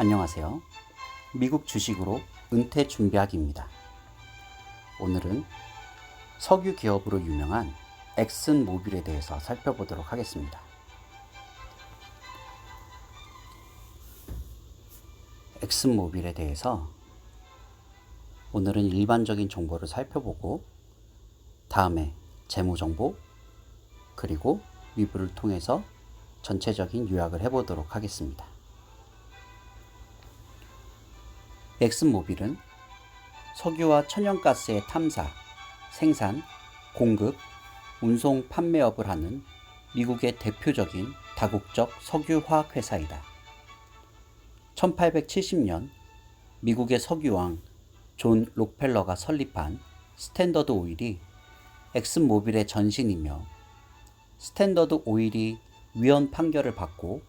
안녕하세요. 미국 주식으로 은퇴 준비하기입니다. 오늘은 석유 기업으로 유명한 엑슨 모빌에 대해서 살펴보도록 하겠습니다. 엑슨 모빌에 대해서 오늘은 일반적인 정보를 살펴보고 다음에 재무 정보 그리고 위부를 통해서 전체적인 요약을 해보도록 하겠습니다. 엑슨모빌은 석유와 천연가스의 탐사, 생산, 공급, 운송, 판매업을 하는 미국의 대표적인 다국적 석유화학 회사이다. 1870년 미국의 석유왕 존 록펠러가 설립한 스탠더드 오일이 엑슨모빌의 전신이며 스탠더드 오일이 위헌 판결을 받고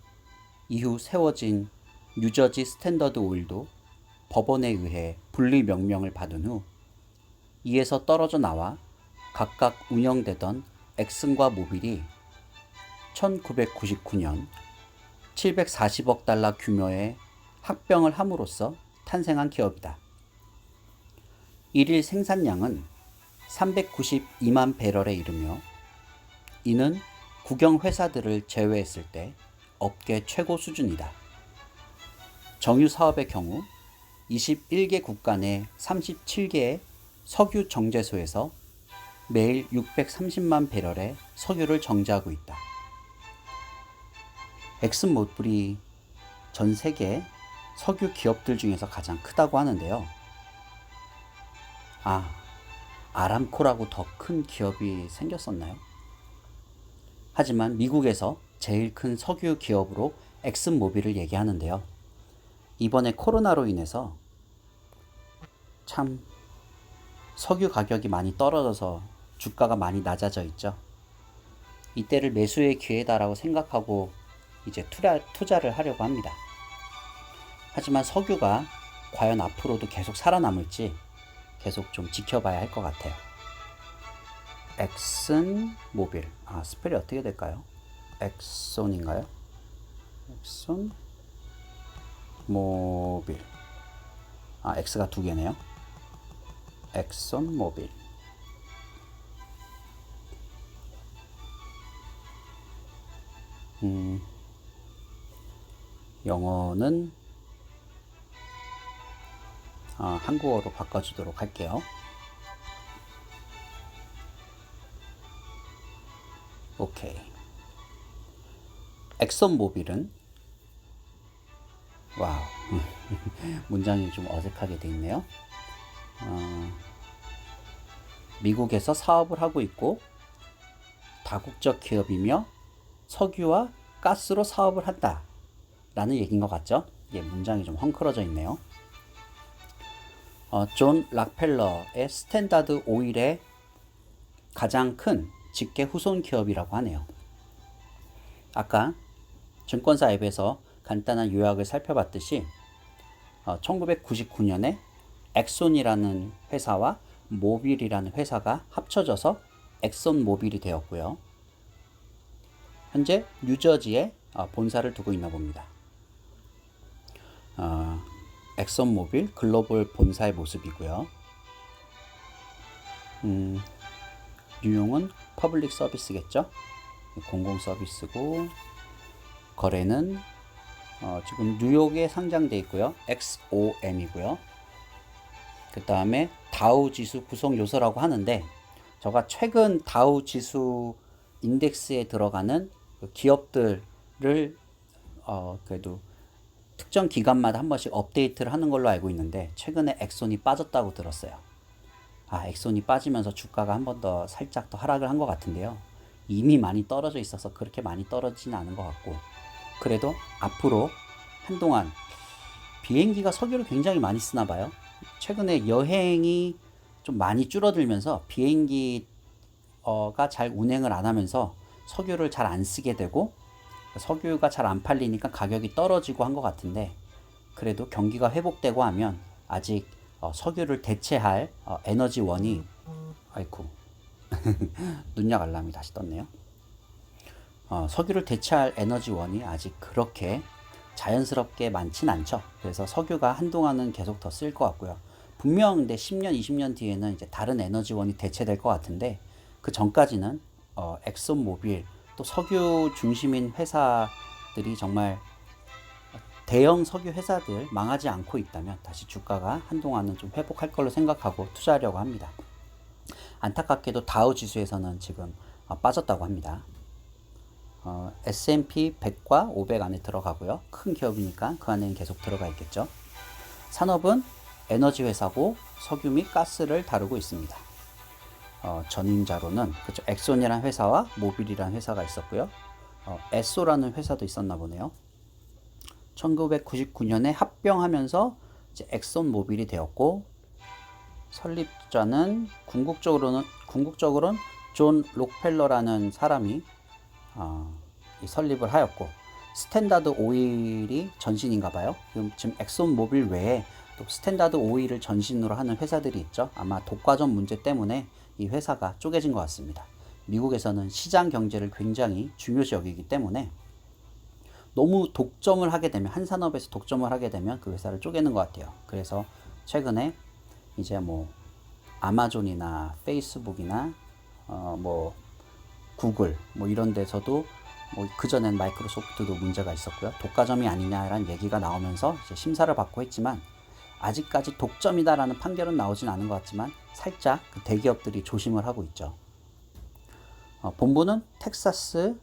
이후 세워진 뉴저지 스탠더드 오일도 법원에 의해 분리 명명을 받은 후 이에서 떨어져 나와 각각 운영되던 엑슨과 모빌이 1999년 740억 달러 규모의 합병을 함으로써 탄생한 기업이다. 일일 생산량은 392만 배럴에 이르며 이는 국영 회사들을 제외했을 때 업계 최고 수준이다. 정유 사업의 경우 21개 국가 내 37개의 석유 정제소에서 매일 630만 배럴의 석유를 정제하고 있다. 엑슨모빌이 전 세계 석유 기업들 중에서 가장 크다고 하는데요. 아, 아람코라고 더 큰 기업이 생겼었나요? 하지만 미국에서 제일 큰 석유 기업으로 엑슨모빌을 얘기하는데요. 이번에 코로나로 인해서 참 석유 가격이 많이 떨어져서 주가가 많이 낮아져 있죠. 이때를 매수의 기회다라고 생각하고 이제 투자, 투자를 하려고 합니다. 하지만 석유가 과연 앞으로도 계속 살아남을지 계속 좀 지켜봐야 할 것 같아요. 엑슨 모빌. 아, 스펠이 어떻게 될까요? 엑손인가요? 엑손 모빌. 아, X가 두 개네요. 엑손 모빌. 음, 영어는 아, 한국어로 바꿔주도록 할게요. 오케이. 엑선 모빌은 와우 문장이 좀 어색하게 돼 있네요. 어, 미국에서 사업을 하고 있고 다국적 기업이며 석유와 가스로 사업을 한다 라는 얘기인 것 같죠? 예, 문장이 좀 헝클어져 있네요. 어, 존 락펠러의 스탠다드 오일의 가장 큰 직계 후손 기업이라고 하네요. 아까 증권사 앱에서 간단한 요약을 살펴봤듯이 어, 1999년에 엑손이라는 회사와 모빌이라는 회사가 합쳐져서 엑손 모빌이 되었고요. 현재 뉴저지에 어, 본사를 두고 있나 봅니다. 어, 엑손 모빌 글로벌 본사의 모습이고요. 음, 유용은 퍼블릭 서비스겠죠. 공공 서비스고 거래는 어, 지금 뉴욕에 상장돼 있고요. XOM이고요. 그 다음에 다우 지수 구성 요소라고 하는데 저가 최근 다우 지수 인덱스에 들어가는 그 기업들을 어, 그래도 특정 기간마다 한 번씩 업데이트를 하는 걸로 알고 있는데 최근에 엑손이 빠졌다고 들었어요. 아, 엑손이 빠지면서 주가가 한 번 더 살짝 더 하락을 한 것 같은데요. 이미 많이 떨어져 있어서 그렇게 많이 떨어지는 않은 것 같고 그래도 앞으로 한동안 비행기가 석유를 굉장히 많이 쓰나 봐요. 최근에 여행이 좀 많이 줄어들면서 비행기가 잘 운행을 안 하면서 석유를 잘 안 쓰게 되고 석유가 잘 안 팔리니까 가격이 떨어지고 한 것 같은데 그래도 경기가 회복되고 하면 아직 어, 석유를 대체할 어, 에너지원이 아이쿠 눈약 알람이 다시 떴네요. 어, 석유를 대체할 에너지원이 아직 그렇게 자연스럽게 많진 않죠. 그래서 석유가 한동안은 계속 더 쓸 것 같고요. 분명 근데 10년, 20년 뒤에는 이제 다른 에너지원이 대체될 것 같은데 그 전까지는 어, 엑손 모빌 또 석유 중심인 회사들이 정말 대형 석유 회사들 망하지 않고 있다면 다시 주가가 한동안은 좀 회복할 걸로 생각하고 투자하려고 합니다. 안타깝게도 다우 지수에서는 지금 어, 빠졌다고 합니다. 어, S&P 100과 500 안에 들어가고요. 큰 기업이니까 그 안에는 계속 들어가 있겠죠. 산업은 에너지 회사고 석유 및 가스를 다루고 있습니다. 어, 전임자로는 그쵸 엑손이라는 회사와 모빌이라는 회사가 있었고요. 어, 에소라는 회사도 있었나 보네요. 1999년에 합병하면서 이제 엑손 모빌이 되었고 설립자는 궁극적으로는 궁극적으로는 존 록펠러라는 사람이 어, 이 설립을 하였고 스탠다드 오일이 전신인가 봐요. 지금, 엑손 모빌 외에 또 스탠다드 오일을 전신으로 하는 회사들이 있죠. 아마 독과점 문제 때문에 이 회사가 쪼개진 것 같습니다. 미국에서는 시장 경제를 굉장히 중요시 여기기 때문에 너무 독점을 하게 되면 한 산업에서 독점을 하게 되면 그 회사를 쪼개는 것 같아요. 그래서 최근에 이제 뭐 아마존이나 페이스북이나 어 뭐 구글 뭐 이런 데서도 뭐 그전엔 마이크로소프트도 문제가 있었고요. 독과점이 아니냐라는 얘기가 나오면서 심사를 받고 했지만 아직까지 독점이다라는 판결은 나오진 않은 것 같지만 살짝 그 대기업들이 조심을 하고 있죠. 어, 본부는 텍사스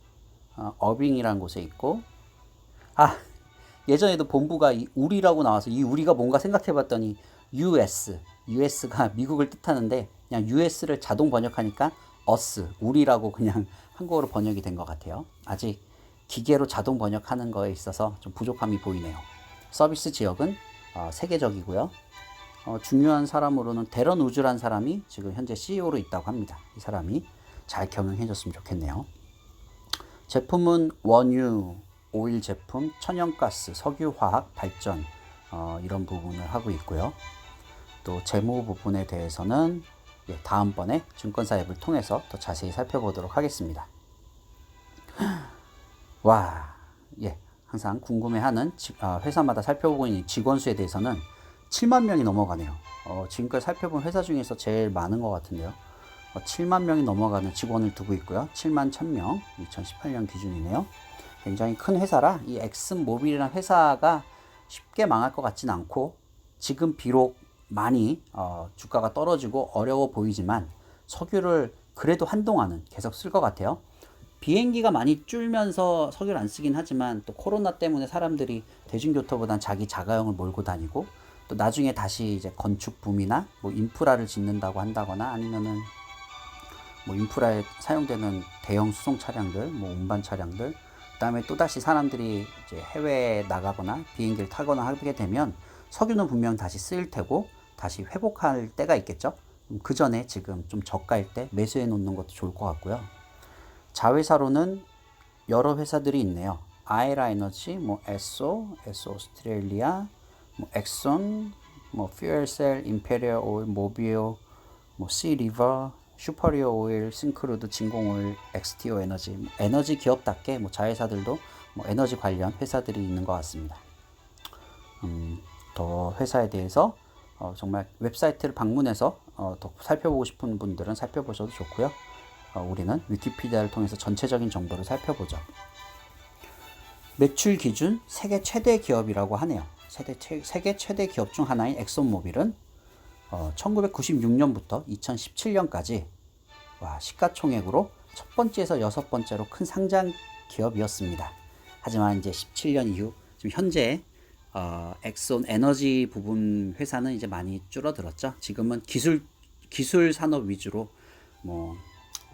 어, 어빙이라는 곳에 있고 아 예전에도 본부가 이 우리라고 나와서 이 우리가 뭔가 생각해봤더니 US US가 미국을 뜻하는데 그냥 US를 자동 번역하니까 us 우리라고 그냥 한국어로 번역이 된 것 같아요. 아직 기계로 자동 번역하는 거에 있어서 좀 부족함이 보이네요. 서비스 지역은 어, 세계적이고요. 어, 중요한 사람으로는 데런 우즈란 사람이 지금 현재 CEO로 있다고 합니다. 이 사람이 잘 경영해줬으면 좋겠네요. 제품은 원유, 오일 제품, 천연가스, 석유화학, 발전 어, 이런 부분을 하고 있고요. 또 재무 부분에 대해서는 예, 다음번에 증권사 앱을 통해서 더 자세히 살펴보도록 하겠습니다. 와, 예, 항상 궁금해하는 지- 아, 회사마다 살펴보고 있는 직원 수에 대해서는 7만 명이 넘어가네요. 어, 지금까지 살펴본 회사 중에서 제일 많은 것 같은데요. 어, 7만 명이 넘어가는 직원을 두고 있고요. 7만 1000명, 2018년 기준이네요. 굉장히 큰 회사라 이 엑슨 모빌이라는 회사가 쉽게 망할 것 같진 않고 지금 비록 많이 어, 주가가 떨어지고 어려워 보이지만 석유를 그래도 한동안은 계속 쓸 것 같아요. 비행기가 많이 줄면서 석유를 안 쓰긴 하지만 또 코로나 때문에 사람들이 대중교통보단 자기 자가용을 몰고 다니고 또 나중에 다시 이제 건축 붐이나 뭐 인프라를 짓는다고 한다거나 아니면은 뭐 인프라에 사용되는 대형 수송 차량들, 뭐 운반 차량들, 그다음에 또 다시 사람들이 이제 해외에 나가거나 비행기를 타거나 하게 되면 석유는 분명 다시 쓰일 테고 다시 회복할 때가 있겠죠. 그 전에 지금 좀 저가일 때 매수해 놓는 것도 좋을 것 같고요. 자회사로는 여러 회사들이 있네요. 아에라 에너지, 뭐 에소, 에소 오스트레일리아, 뭐 엑손, 뭐 퓨얼셀, 임페리얼 오일, 모비오, 뭐 시리버, 슈퍼리어 오일, 싱크루드, 진공 오일, 엑스티오 에너지, 뭐 에너지 기업답게 뭐 자회사들도 뭐 에너지 관련 회사들이 있는 것 같습니다. 음, 더 회사에 대해서 어, 정말 웹사이트를 방문해서 어, 더 살펴보고 싶은 분들은 살펴보셔도 좋고요. 어, 우리는 위키피디아를 통해서 전체적인 정보를 살펴보죠. 매출 기준 세계 최대 기업이라고 하네요. 세계, 최, 세계 최대 기업 중 하나인 엑손모빌은 어, 1996년부터 2017년까지 와, 시가총액으로 첫 번째에서 여섯 번째로 큰 상장 기업이었습니다. 하지만 이제 17년 이후 지금 현재 어, 엑손 에너지 부분 회사는 이제 많이 줄어들었죠. 지금은 기술 기술 산업 위주로 뭐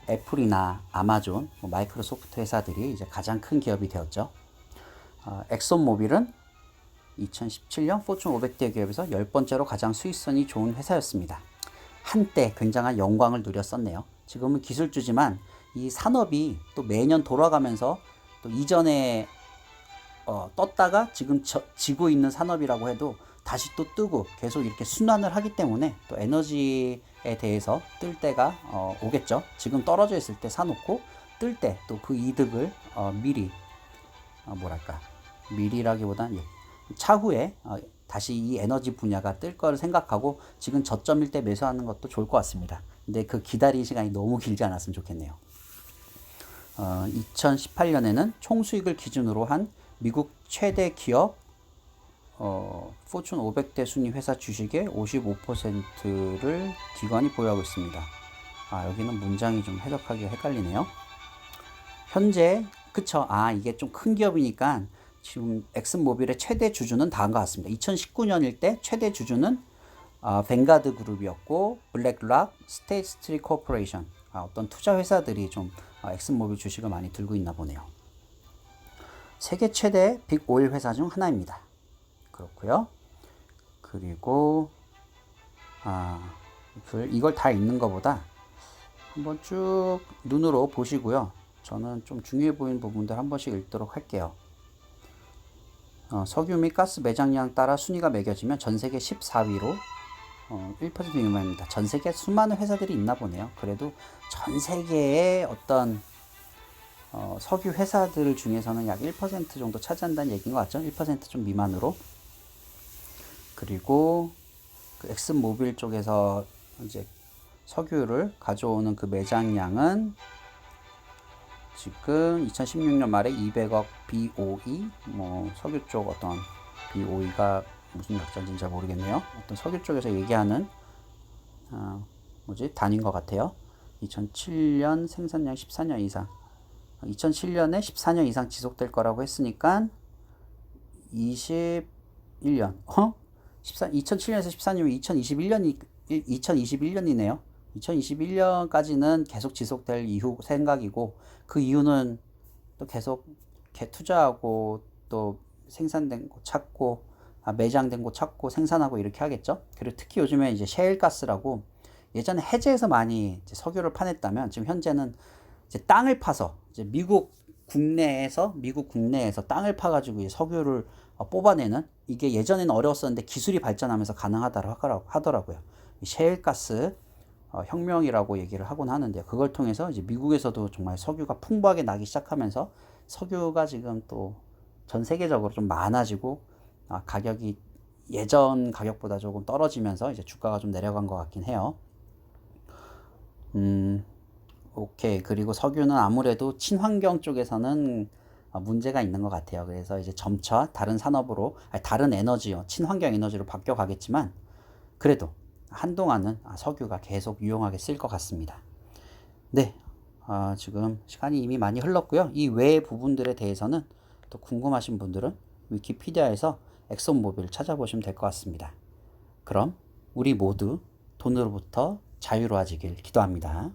애플이나 아마존, 뭐 마이크로소프트 회사들이 이제 가장 큰 기업이 되었죠. 어, 엑손모빌은 2017년 포춘 500대 기업에서 열 번째로 가장 수익성이 좋은 회사였습니다. 한때 굉장한 영광을 누렸었네요. 지금은 기술주지만 이 산업이 또 매년 돌아가면서 또 이전에 어, 떴다가 지금 저, 지고 있는 산업이라고 해도 다시 또 뜨고 계속 이렇게 순환을 하기 때문에 또 에너지에 대해서 뜰 때가 어, 오겠죠. 지금 떨어져 있을 때 사놓고 뜰 때 또 그 이득을 어, 미리 어, 뭐랄까 미리라기보다는 예, 차후에 어, 다시 이 에너지 분야가 뜰 거를 생각하고 지금 저점일 때 매수하는 것도 좋을 것 같습니다. 근데 그 기다리는 시간이 너무 길지 않았으면 좋겠네요. 어, 2018년에는 총 수익을 기준으로 한 미국 최대 기업 어, 포춘 500대 순위 회사 주식의 55%를 기관이 보유하고 있습니다. 아, 여기는 문장이 좀 해석하기가 헷갈리네요. 현재 그쵸? 아 이게 좀 큰 기업이니까 지금 엑슨모빌의 최대 주주는 것 같습니다. 2019년일 때 최대 주주는 아, 뱅가드 그룹이었고 블랙락, 스테이트 스트리 코퍼레이션 아, 어떤 투자 회사들이 좀 아, 엑슨모빌 주식을 많이 들고 있나 보네요. 세계 최대 빅 오일 회사 중 하나입니다. 그렇고요. 그리고 아, 그 이걸 다 읽는 것보다 한번 쭉 눈으로 보시고요. 저는 좀 중요해 보이는 부분들 한 번씩 읽도록 할게요. 어, 석유 및 가스 매장량 따라 순위가 매겨지면 전 세계 14위로 어, 1% 미만입니다. 전 세계 수많은 회사들이 있나 보네요. 그래도 전 세계의 어떤 어, 석유 회사들 중에서는 약 1% 정도 차지한다는 얘기인 것 같죠? 1%좀 미만으로. 그리고 그 엑슨 모빌 쪽에서 이제 석유를 가져오는 그 매장량은 지금 2016년 말에 200억 BOE 뭐 석유 쪽 어떤 BOE가 무슨 약자인지 잘 모르겠네요. 어떤 석유 쪽에서 얘기하는 어, 뭐지 단위인 것 같아요. 2007년 생산량 14년 이상 2007년에 14년 이상 지속될 거라고 했으니까 21년 어? 14, 2007년에서 14년이면 2021년이 2021년이네요. 2021년까지는 계속 지속될 이후 생각이고 그 이유는 또 계속 개 투자하고 또 생산된 거 찾고 아, 매장된 거 찾고 생산하고 이렇게 하겠죠. 그리고 특히 요즘에 이제 셰일가스라고 예전에 해제해서 많이 석유를 파냈다면 지금 현재는 이제 땅을 파서 이제 미국 국내에서 미국 국내에서 땅을 파가지고 이 석유를 어, 뽑아내는 이게 예전에는 어려웠었는데 기술이 발전하면서 가능하다고 하더라고요. 이 셰일가스 어, 혁명이라고 얘기를 하곤 하는데요. 그걸 통해서 이제 미국에서도 정말 석유가 풍부하게 나기 시작하면서 석유가 지금 또 전 세계적으로 좀 많아지고 아, 가격이 예전 가격보다 조금 떨어지면서 이제 주가가 좀 내려간 것 같긴 해요. 음, 오케이. 그리고 석유는 아무래도 친환경 쪽에서는 어, 문제가 있는 것 같아요. 그래서 이제 점차 다른 산업으로, 아니, 다른 에너지요, 친환경 에너지로 바뀌어 가겠지만, 그래도 한동안은 아, 석유가 계속 유용하게 쓸 것 같습니다. 네. 아, 지금 시간이 이미 많이 흘렀고요. 이 외의 부분들에 대해서는 또 궁금하신 분들은 위키피디아에서 엑손모빌 찾아보시면 될 것 같습니다. 그럼 우리 모두 돈으로부터 자유로워지길 기도합니다.